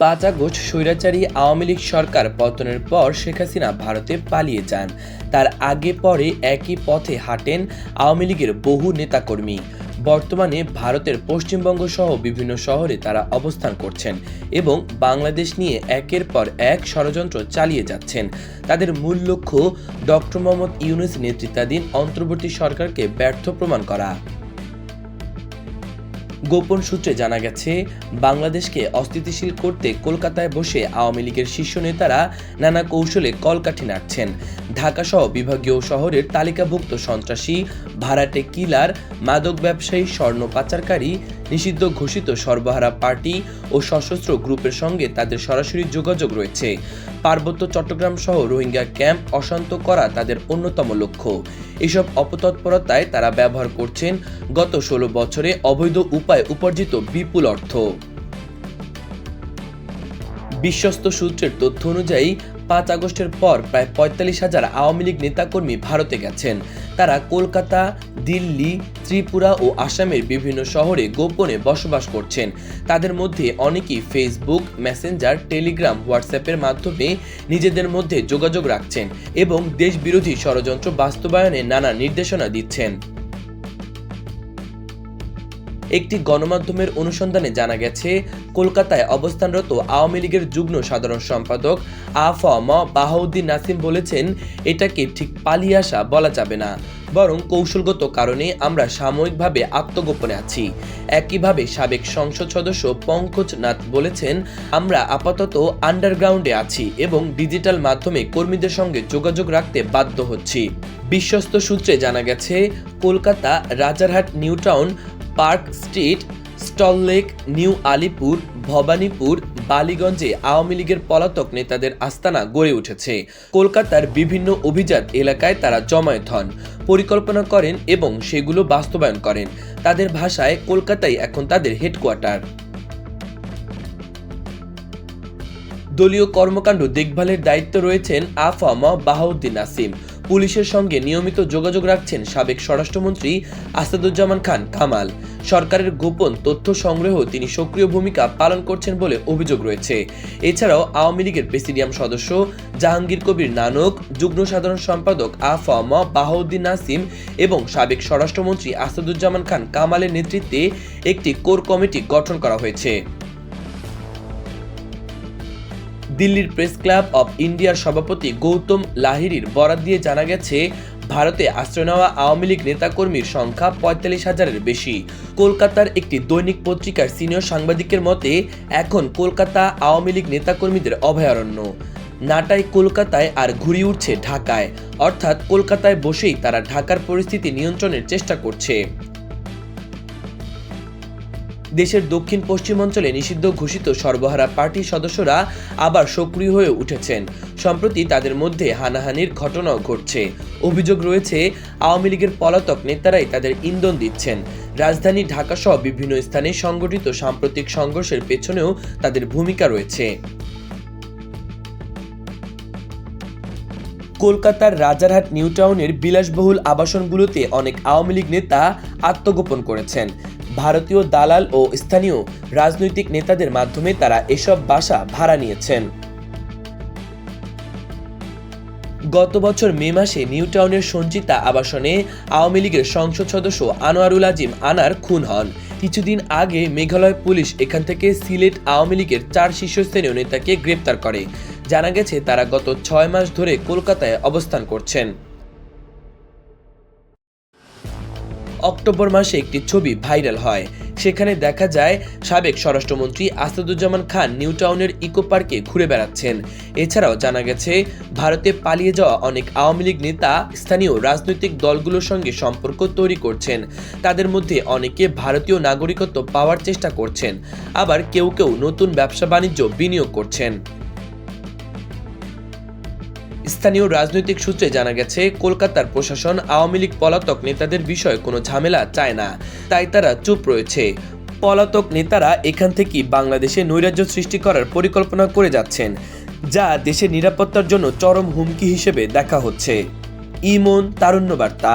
পাঁচ আগস্ট স্বৈরাচারী আওয়ামী লীগ সরকার পতনের পর শেখ হাসিনা ভারতে পালিয়ে যান। তার আগে পরে একই পথে হাঁটেন আওয়ামী লীগের বহু নেতাকর্মী। বর্তমানে ভারতের পশ্চিমবঙ্গ সহ বিভিন্ন শহরে তারা অবস্থান করছেন এবং বাংলাদেশ নিয়ে একের পর এক ষড়যন্ত্র চালিয়ে যাচ্ছেন। তাদের মূল লক্ষ্য ডক্টর মোহাম্মদ ইউনুস নেতৃত্বাধীন অন্তর্বর্তী সরকারকে ব্যর্থ প্রমাণ করা। গোপন সূত্রে জানা গেছে, বাংলাদেশকে অস্থিতিশীল করতে কলকাতায় বসে আওয়ামী লীগের শীর্ষ নেতারা নানা কৌশলে কলকাঠি নাড়ছেন। ঢাকাসহ বিভাগীয় শহরের তালিকাভুক্ত সন্ত্রাসী, ভাড়াটে কিলার, মাদক ব্যবসায়ী, স্বর্ণ পাচারকারী নিষিদ্ধ ঘোষিত সর্বহারা পার্টি ও সশস্ত্র গ্রুপের সঙ্গে তাদের সরাসরি যোগাযোগ রয়েছে। পার্বত্য চট্টগ্রাম সহ রোহিঙ্গা ক্যাম্প অশান্ত করা তাদের অন্যতম লক্ষ্য। এসব অপতৎপরতায় তারা ব্যবহার করছেন গত ষোলো বছরে অবৈধ উপায় উপার্জিত বিপুল অর্থ। বিশ্বস্ত সূত্রের তথ্য অনুযায়ী পাঁচ আগস্টের পর প্রায় পঁয়তাল্লিশ হাজার আওয়ামী লীগ নেতাকর্মী ভারতে গেছেন। তারা কলকাতা, দিল্লি, ত্রিপুরা ও আসামের বিভিন্ন শহরে গোপনে বসবাস করছেন। তাদের মধ্যে অনেকেই ফেসবুক মেসেঞ্জার টেলিগ্রাম হোয়াটসঅ্যাপের মাধ্যমে নিজেদের মধ্যে যোগাযোগ রাখছেন এবং দেশবিরোধী ষড়যন্ত্র বাস্তবায়নে নানা নির্দেশনা দিচ্ছেন। একটি গণমাধ্যমের অনুসন্ধানে জানা গেছে, কলকাতায় অবস্থানরত আওয়ামী লীগের যুগ্ম সাধারণ সম্পাদক আফম বাহাউদ্দিন নাসিম বলেছেন, এটাকে ঠিক পালিয়ে আসা বলা যাবে না। বরং কৌশলগত কারণে আমরা সাময়িকভাবে আত্মগোপনে আছি। একইভাবে সাবেক সংসদ সদস্য পঙ্কজ নাথ বলেছেন, আমরা আপাতত আন্ডারগ্রাউন্ডে আছি এবং ডিজিটাল মাধ্যমে কর্মীদের সঙ্গে যোগাযোগ রাখতে বাধ্য হচ্ছি। বিশ্বস্ত সূত্রে জানা গেছে, Kolkata Rajarhat New Town Park Street Salt Lake New Alipore, Bhabanipur, বালিগঞ্জে Awami লীগের পলাতক নেতাদের আস্তানা গড়ে উঠেছে। কলকাতার বিভিন্ন অভিজাত এলাকায় তারা জমায়েত হন, পরিকল্পনা করেন এবং সেগুলো বাস্তবায়ন করেন। তাদের ভাষায় কলকাতাই এখন তাদের হেডকোয়ার্টার। দলীয় কর্মকাণ্ড দেখভালের দায়িত্ব রয়েছেন আফম বাহাউদ্দিন নাসিম। পুলিশের সঙ্গে নিয়মিত যোগাযোগ রাখছেন সাবেক স্বরাষ্ট্রমন্ত্রী আসাদুজ্জামান খান কামাল। সরকারের গোপন তথ্য সংগ্রহ তিনি সক্রিয় ভূমিকা পালন করছেন বলে অভিযোগ রয়েছে। এছাড়াও আওয়ামী লীগের প্রেসিডিয়াম সদস্য জাহাঙ্গীর কবির নানক, যুগ্ম সাধারণ সম্পাদক আফম বাহাউদ্দিন নাসিম এবং সাবেক স্বরাষ্ট্রমন্ত্রী আসাদুজ্জামান খান কামালের নেতৃত্বে একটি কোর কমিটি গঠন করা হয়েছে। দিল্লির প্রেস ক্লাব অব ইন্ডিয়ার সভাপতি গৌতম লাহিরির বরাত দিয়ে জানা গেছে, ভারতে আশ্রয় নেওয়া আওয়ামী লীগ নেতাকর্মীর সংখ্যা পঁয়তাল্লিশ হাজারের বেশি। কলকাতার একটি দৈনিক পত্রিকার সিনিয়র সাংবাদিকের মতে, এখন কলকাতা আওয়ামী লীগ নেতাকর্মীদের অভয়ারণ্য। নাটাই কলকাতায় আর ঘুরিয়ে উঠছে ঢাকায়। অর্থাৎ কলকাতায় বসেই তারা ঢাকার পরিস্থিতি নিয়ন্ত্রণের চেষ্টা করছে। দেশের দক্ষিণ পশ্চিমাঞ্চলে নিষিদ্ধ ঘোষিত সর্বহারা পার্টির সদস্যরা আবার সক্রিয় হয়ে উঠেছেন। সম্প্রতি তাদের মধ্যে হানাহানির ঘটনাও ঘটছে। অভিযোগ রয়েছে, আওয়ামী লীগের পলাতক নেতারাই তাদের ইন্ধন দিচ্ছেন। রাজধানী ঢাকাসহ বিভিন্ন স্থানে সংগঠিত সাম্প্রতিক সংঘর্ষের পেছনেও তাদের ভূমিকা রয়েছে। কলকাতার রাজারহাট নিউ টাউনের বিলাসবহুল আবাসনগুলোতে অনেক আওয়ামী লীগ নেতা আত্মগোপন করেছেন। ভারতীয় দালাল ও স্থানীয় রাজনৈতিক নেতাদের মাধ্যমে তারা এসব বাসা ভাড়া নিয়েছেন। গত বছর মে মাসে নিউ টাউনের সঞ্চিতা আবাসনে আওয়ামী লীগের সংসদ সদস্য আনোয়ারুল আজিম আনার খুন হন। কিছুদিন আগে মেঘালয় পুলিশ এখান থেকে সিলেট আওয়ামী লীগের চার শীর্ষস্থানীয় নেতাকে গ্রেপ্তার করে। জানা গেছে, তারা গত ছয় মাস ধরে কলকাতায় অবস্থান করছেন। অক্টোবর মাসে একটি ছবি ভাইরাল হয়। সেখানে দেখা যায়, সাবেক স্বরাষ্ট্রমন্ত্রী আসাদুজ্জামান খান নিউ টাউনের ইকো পার্কে ঘুরে বেড়াচ্ছেন। এছাড়াও জানা গেছে, ভারতে পালিয়ে যাওয়া অনেক আওয়ামী লীগ নেতা স্থানীয় রাজনৈতিক দলগুলোর সঙ্গে সম্পর্ক তৈরি করছেন। তাদের মধ্যে অনেকে ভারতীয় নাগরিকত্ব পাওয়ার চেষ্টা করছেন। আবার কেউ কেউ নতুন ব্যবসা বাণিজ্য বিনিয়োগ করছেন। স্থানীয় রাজনৈতিক সূত্রে জানা গেছে, কলকাতার প্রশাসন, আওয়ামী লীগ পলাতক নেতাদের বিষয়ে কোনো ঝামেলা চায় না। তাই তারা চুপ রয়েছে। পলাতক নেতারা এখান থেকেই বাংলাদেশে নৈরাজ্য সৃষ্টি করার পরিকল্পনা করে যাচ্ছেন, যা দেশের নিরাপত্তার জন্য চরম হুমকি হিসেবে দেখা হচ্ছে। ইমন, তারুণ্য বার্তা।